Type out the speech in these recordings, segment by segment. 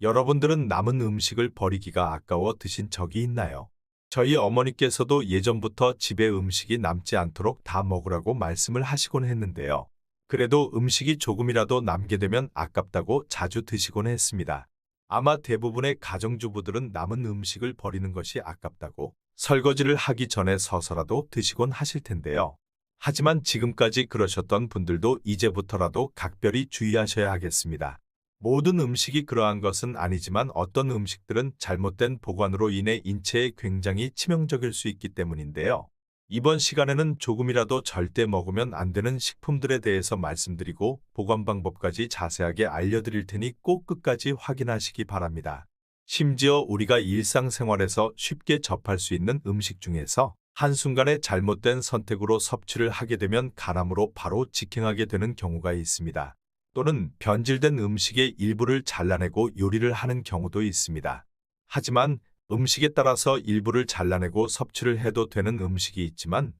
여러분들은 남은 음식을 버리기가 아까워 드신 적이 있나요? 저희 어머니께서도 예전부터 집에 음식이 남지 않도록 다 먹으라고 말씀을 하시곤 했는데요. 그래도 음식이 조금이라도 남게 되면 아깝다고 자주 드시곤 했습니다. 아마 대부분의 가정주부들은 남은 음식을 버리는 것이 아깝다고 설거지를 하기 전에 서서라도 드시곤 하실 텐데요. 하지만 지금까지 그러셨던 분들도 이제부터라도 각별히 주의하셔야 하겠습니다. 모든 음식이 그러한 것은 아니지만 어떤 음식들은 잘못된 보관으로 인해 인체에 굉장히 치명적일 수 있기 때문인데요. 이번 시간에는 조금이라도 절대 먹으면 안 되는 식품들에 대해서 말씀드리고 보관 방법까지 자세하게 알려드릴 테니 꼭 끝까지 확인하시기 바랍니다. 심지어 우리가 일상생활에서 쉽게 접할 수 있는 음식 중에서 한순간에 잘못된 선택으로 섭취를 하게 되면 간암으로 바로 직행하게 되는 경우가 있습니다. 또는 변질된 음식의 일부를 잘라내고 요리를 하는 경우도 있습니다. 하지만 음식에 따라서 일부를 잘라내고 섭취를 해도 되는 음식이 있지만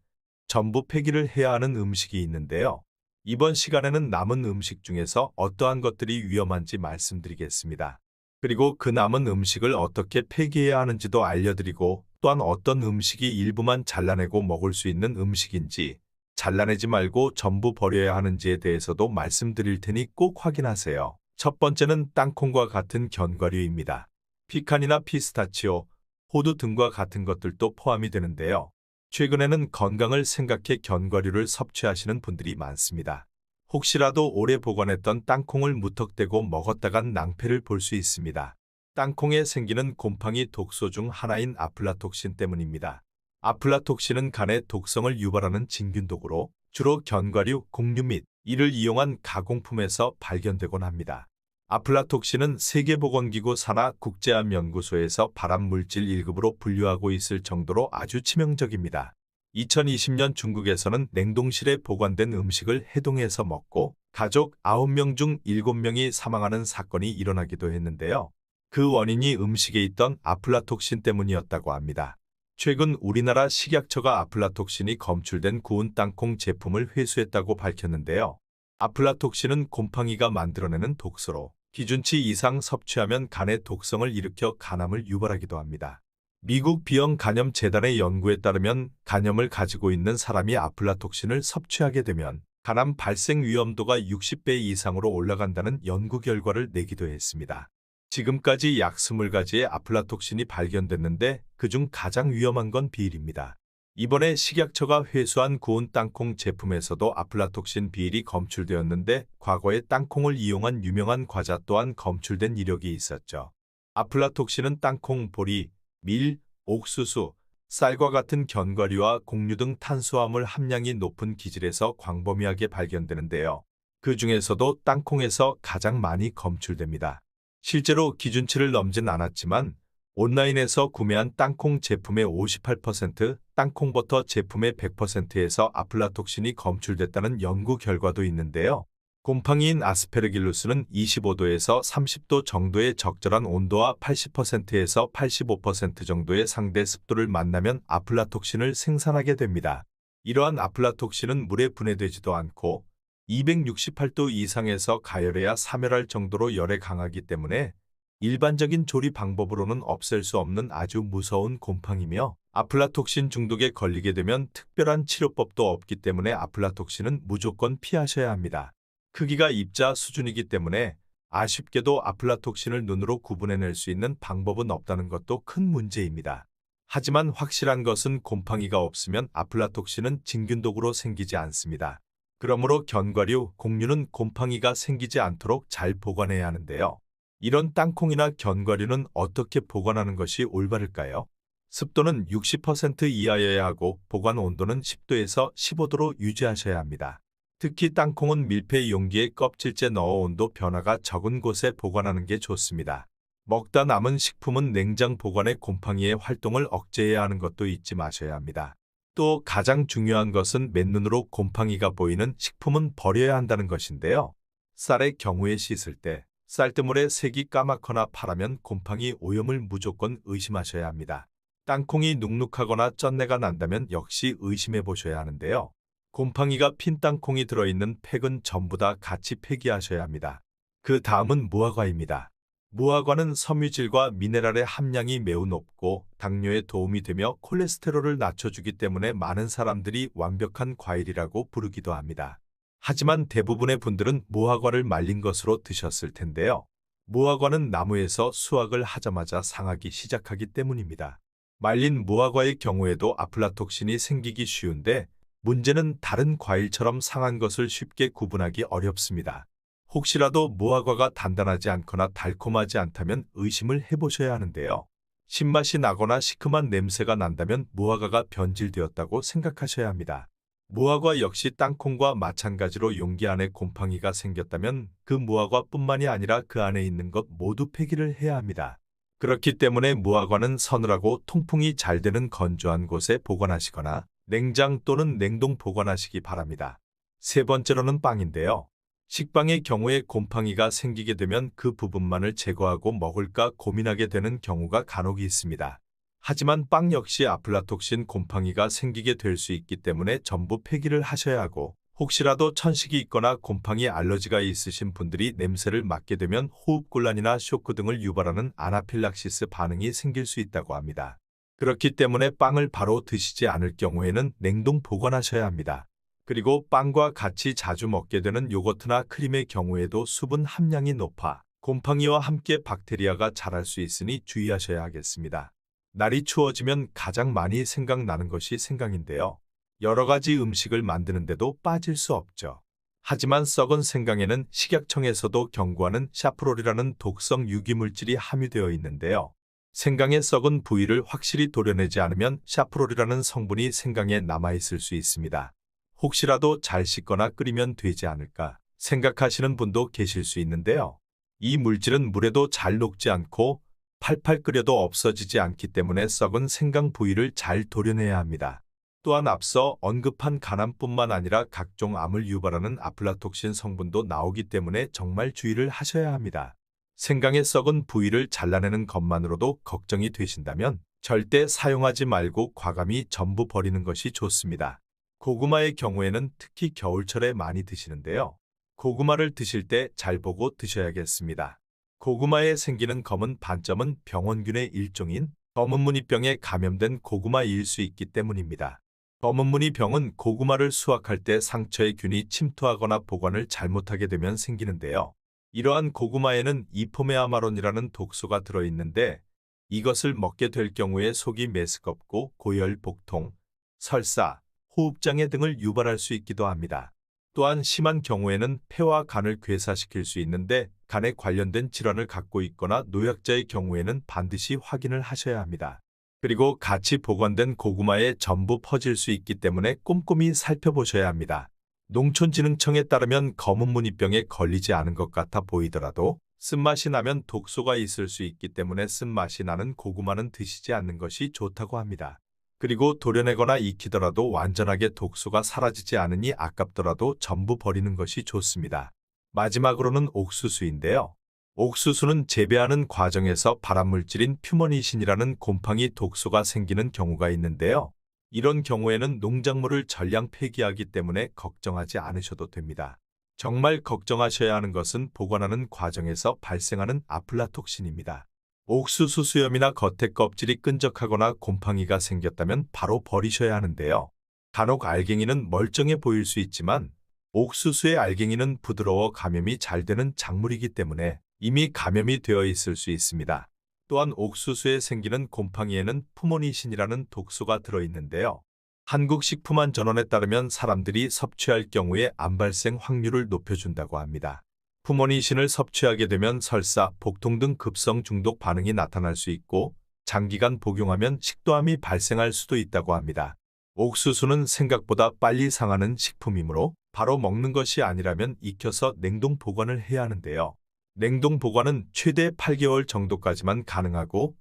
전부 폐기를 해야 하는 음식이 있는데요. 이번 시간에는 남은 음식 중에서 어떠한 것들이 위험한지 말씀드리겠습니다. 그리고 그 남은 음식을 어떻게 폐기해야 하는지도 알려드리고 또한 어떤 음식이 일부만 잘라내고 먹을 수 있는 음식인지 잘라내지 말고 전부 버려야 하는지에 대해서도 말씀드릴 테니 꼭 확인하세요. 첫 번째는 땅콩과 같은 견과류입니다. 피칸이나 피스타치오, 호두 등과 같은 것들도 포함이 되는데요. 최근에는 건강을 생각해 견과류를 섭취하시는 분들이 많습니다. 혹시라도 오래 보관했던 땅콩을 무턱대고 먹었다간 낭패를 볼 수 있습니다. 땅콩에 생기는 곰팡이 독소 중 하나인 아플라톡신 때문입니다. 아플라톡신은 간의 독성을 유발하는 진균독으로 주로 견과류, 곡류 및 이를 이용한 가공품에서 발견되곤 합니다. 아플라톡신은 세계보건기구 산하 국제암연구소에서 발암물질 1급으로 분류하고 있을 정도로 아주 치명적입니다. 2020년 중국에서는 냉동실에 보관된 음식을 해동해서 먹고 가족 9명 중 7명이 사망하는 사건이 일어나기도 했는데요. 그 원인이 음식에 있던 아플라톡신 때문이었다고 합니다. 최근 우리나라 식약처가 아플라톡신이 검출된 구운 땅콩 제품을 회수했다고 밝혔는데요. 아플라톡신은 곰팡이가 만들어내는 독소로 기준치 이상 섭취하면 간의 독성을 일으켜 간암을 유발하기도 합니다. 미국 비형 간염 재단의 연구에 따르면 간염을 가지고 있는 사람이 아플라톡신을 섭취하게 되면 간암 발생 위험도가 60배 이상으로 올라간다는 연구 결과를 내기도 했습니다. 지금까지 약 20가지의 아플라톡신이 발견됐는데 그중 가장 위험한 건 비일입니다. 이번에 식약처가 회수한 구운 땅콩 제품에서도 아플라톡신 비일이 검출되었는데 과거에 땅콩을 이용한 유명한 과자 또한 검출된 이력이 있었죠. 아플라톡신은 땅콩, 보리, 밀, 옥수수, 쌀과 같은 견과류와 곡류 등 탄수화물 함량이 높은 기질에서 광범위하게 발견되는데요. 그 중에서도 땅콩에서 가장 많이 검출됩니다. 실제로 기준치를 넘진 않았지만 온라인에서 구매한 땅콩 제품의 58%, 땅콩버터 제품의 100%에서 아플라톡신이 검출됐다는 연구 결과도 있는데요. 곰팡이인 아스페르길루스는 25도에서 30도 정도의 적절한 온도와 80%에서 85% 정도의 상대 습도를 만나면 아플라톡신을 생산하게 됩니다. 이러한 아플라톡신은 물에 분해되지도 않고 268도 이상에서 가열해야 사멸할 정도로 열에 강하기 때문에 일반적인 조리 방법으로는 없앨 수 없는 아주 무서운 곰팡이며 아플라톡신 중독에 걸리게 되면 특별한 치료법도 없기 때문에 아플라톡신은 무조건 피하셔야 합니다. 크기가 입자 수준이기 때문에 아쉽게도 아플라톡신을 눈으로 구분해낼 수 있는 방법은 없다는 것도 큰 문제입니다. 하지만 확실한 것은 곰팡이가 없으면 아플라톡신은 진균독으로 생기지 않습니다. 그러므로 견과류, 곡류는 곰팡이가 생기지 않도록 잘 보관해야 하는데요. 이런 땅콩이나 견과류는 어떻게 보관하는 것이 올바를까요? 습도는 60% 이하여야 하고 보관 온도는 10도에서 15도로 유지하셔야 합니다. 특히 땅콩은 밀폐 용기에 껍질째 넣어 온도 변화가 적은 곳에 보관하는 게 좋습니다. 먹다 남은 식품은 냉장 보관에 곰팡이의 활동을 억제해야 하는 것도 잊지 마셔야 합니다. 또 가장 중요한 것은 맨눈으로 곰팡이가 보이는 식품은 버려야 한다는 것인데요. 쌀의 경우에 씻을 때 쌀뜨물의 색이 까맣거나 파라면 곰팡이 오염을 무조건 의심하셔야 합니다. 땅콩이 눅눅하거나 쩐내가 난다면 역시 의심해 보셔야 하는데요. 곰팡이가 핀 땅콩이 들어있는 팩은 전부 다 같이 폐기하셔야 합니다. 그 다음은 무화과입니다. 무화과는 섬유질과 미네랄의 함량이 매우 높고 당뇨에 도움이 되며 콜레스테롤을 낮춰주기 때문에 많은 사람들이 완벽한 과일이라고 부르기도 합니다. 하지만 대부분의 분들은 무화과를 말린 것으로 드셨을 텐데요. 무화과는 나무에서 수확을 하자마자 상하기 시작하기 때문입니다. 말린 무화과의 경우에도 아플라톡신이 생기기 쉬운데 문제는 다른 과일처럼 상한 것을 쉽게 구분하기 어렵습니다. 혹시라도 무화과가 단단하지 않거나 달콤하지 않다면 의심을 해보셔야 하는데요. 신맛이 나거나 시큼한 냄새가 난다면 무화과가 변질되었다고 생각하셔야 합니다. 무화과 역시 땅콩과 마찬가지로 용기 안에 곰팡이가 생겼다면 그 무화과뿐만이 아니라 그 안에 있는 것 모두 폐기를 해야 합니다. 그렇기 때문에 무화과는 서늘하고 통풍이 잘 되는 건조한 곳에 보관하시거나 냉장 또는 냉동 보관하시기 바랍니다. 세 번째로는 빵인데요. 식빵의 경우에 곰팡이가 생기게 되면 그 부분만을 제거하고 먹을까 고민하게 되는 경우가 간혹 있습니다. 하지만 빵 역시 아플라톡신 곰팡이가 생기게 될 수 있기 때문에 전부 폐기를 하셔야 하고 혹시라도 천식이 있거나 곰팡이 알러지가 있으신 분들이 냄새를 맡게 되면 호흡곤란이나 쇼크 등을 유발하는 아나필락시스 반응이 생길 수 있다고 합니다. 그렇기 때문에 빵을 바로 드시지 않을 경우에는 냉동 보관하셔야 합니다. 그리고 빵과 같이 자주 먹게 되는 요거트나 크림의 경우에도 수분 함량이 높아 곰팡이와 함께 박테리아가 자랄 수 있으니 주의하셔야 하겠습니다. 날이 추워지면 가장 많이 생각나는 것이 생강인데요. 여러 가지 음식을 만드는데도 빠질 수 없죠. 하지만 썩은 생강에는 식약청에서도 경고하는 샤프롤이라는 독성 유기물질이 함유되어 있는데요. 생강의 썩은 부위를 확실히 도려내지 않으면 샤프롤이라는 성분이 생강에 남아있을 수 있습니다. 혹시라도 잘 씻거나 끓이면 되지 않을까 생각하시는 분도 계실 수 있는데요. 이 물질은 물에도 잘 녹지 않고 팔팔 끓여도 없어지지 않기 때문에 썩은 생강 부위를 잘 도려내야 합니다. 또한 앞서 언급한 간암뿐만 아니라 각종 암을 유발하는 아플라톡신 성분도 나오기 때문에 정말 주의를 하셔야 합니다. 생강의 썩은 부위를 잘라내는 것만으로도 걱정이 되신다면 절대 사용하지 말고 과감히 전부 버리는 것이 좋습니다. 고구마의 경우에는 특히 겨울철에 많이 드시는데요. 고구마를 드실 때 잘 보고 드셔야겠습니다. 고구마에 생기는 검은 반점은 병원균의 일종인 검은무늬병에 감염된 고구마일 수 있기 때문입니다. 검은무늬병은 고구마를 수확할 때 상처에 균이 침투하거나 보관을 잘못하게 되면 생기는데요. 이러한 고구마에는 이포메아마론이라는 독소가 들어있는데 이것을 먹게 될 경우에 속이 메스껍고 고열, 복통, 설사, 호흡장애 등을 유발할 수 있기도 합니다. 또한 심한 경우에는 폐와 간을 괴사시킬 수 있는데 간에 관련된 질환을 갖고 있거나 노약자의 경우에는 반드시 확인을 하셔야 합니다. 그리고 같이 보관된 고구마에 전부 퍼질 수 있기 때문에 꼼꼼히 살펴보셔야 합니다. 농촌진흥청에 따르면 검은 무늬병에 걸리지 않은 것 같아 보이더라도 쓴맛이 나면 독소가 있을 수 있기 때문에 쓴맛이 나는 고구마는 드시지 않는 것이 좋다고 합니다. 그리고 도려내거나 익히더라도 완전하게 독소가 사라지지 않으니 아깝더라도 전부 버리는 것이 좋습니다. 마지막으로는 옥수수인데요. 옥수수는 재배하는 과정에서 발암물질인 퓨머니신이라는 곰팡이 독소가 생기는 경우가 있는데요. 이런 경우에는 농작물을 전량 폐기하기 때문에 걱정하지 않으셔도 됩니다. 정말 걱정하셔야 하는 것은 보관하는 과정에서 발생하는 아플라톡신입니다. 옥수수 수염이나 겉에 껍질이 끈적하거나 곰팡이가 생겼다면 바로 버리셔야 하는데요. 간혹 알갱이는 멀쩡해 보일 수 있지만 옥수수의 알갱이는 부드러워 감염이 잘 되는 작물이기 때문에 이미 감염이 되어 있을 수 있습니다. 또한 옥수수에 생기는 곰팡이에는 푸모니신이라는 독소가 들어있는데요. 한국식품안전원에 따르면 사람들이 섭취할 경우에 암 발생 확률을 높여준다고 합니다. 푸모니신을 섭취하게 되면 설사, 복통 등 급성 중독 반응이 나타날 수 있고 장기간 복용하면 식도암이 발생할 수도 있다고 합니다. 옥수수는 생각보다 빨리 상하는 식품이므로 바로 먹는 것이 아니라면 익혀서 냉동 보관을 해야 하는데요. 냉동 보관은 최대 8개월 정도까지만 가능하고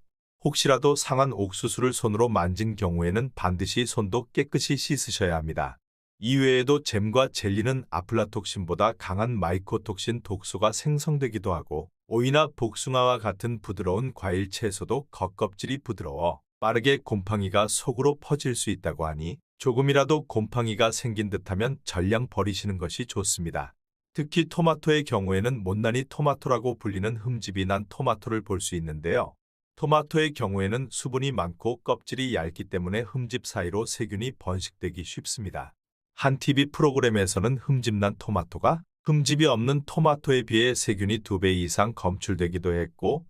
혹시라도 상한 옥수수를 손으로 만진 경우에는 반드시 손도 깨끗이 씻으셔야 합니다. 이외에도 잼과 젤리는 아플라톡신보다 강한 마이코톡신 독소가 생성되기도 하고 오이나 복숭아와 같은 부드러운 과일 채소도 겉껍질이 부드러워 빠르게 곰팡이가 속으로 퍼질 수 있다고 하니 조금이라도 곰팡이가 생긴 듯하면 전량 버리시는 것이 좋습니다. 특히 토마토의 경우에는 못난이 토마토라고 불리는 흠집이 난 토마토를 볼 수 있는데요. 토마토의 경우에는 수분이 많고 껍질이 얇기 때문에 흠집 사이로 세균이 번식되기 쉽습니다. 한 TV 프로그램에서는 흠집난 토마토가 흠집이 없는 토마토에 비해 세균이 2배 이상 검출되기도 했고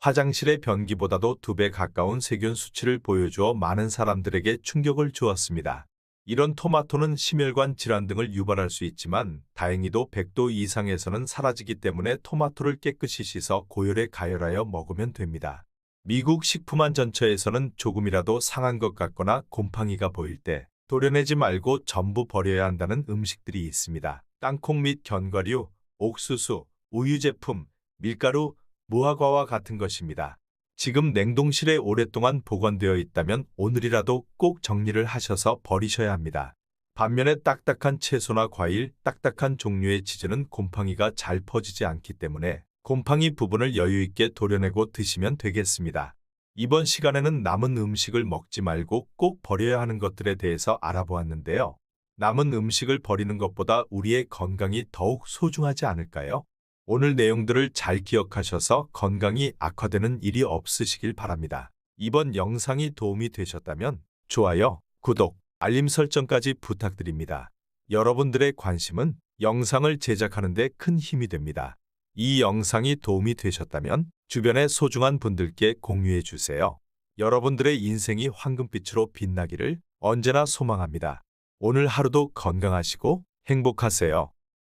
화장실의 변기보다도 2배 가까운 세균 수치를 보여주어 많은 사람들에게 충격을 주었습니다. 이런 토마토는 심혈관 질환 등을 유발할 수 있지만 다행히도 100도 이상에서는 사라지기 때문에 토마토를 깨끗이 씻어 고열에 가열하여 먹으면 됩니다. 미국 식품안전처에서는 조금이라도 상한 것 같거나 곰팡이가 보일 때 도려내지 말고 전부 버려야 한다는 음식들이 있습니다. 땅콩 및 견과류, 옥수수, 우유 제품, 밀가루, 무화과와 같은 것입니다. 지금 냉동실에 오랫동안 보관되어 있다면 오늘이라도 꼭 정리를 하셔서 버리셔야 합니다. 반면에 딱딱한 채소나 과일, 딱딱한 종류의 치즈는 곰팡이가 잘 퍼지지 않기 때문에 곰팡이 부분을 여유 있게 도려내고 드시면 되겠습니다. 이번 시간에는 남은 음식을 먹지 말고 꼭 버려야 하는 것들에 대해서 알아보았는데요. 남은 음식을 버리는 것보다 우리의 건강이 더욱 소중하지 않을까요? 오늘 내용들을 잘 기억하셔서 건강이 악화되는 일이 없으시길 바랍니다. 이번 영상이 도움이 되셨다면 좋아요, 구독, 알림 설정까지 부탁드립니다. 여러분들의 관심은 영상을 제작하는 데 큰 힘이 됩니다. 이 영상이 도움이 되셨다면 주변의 소중한 분들께 공유해 주세요. 여러분들의 인생이 황금빛으로 빛나기를 언제나 소망합니다. 오늘 하루도 건강하시고 행복하세요.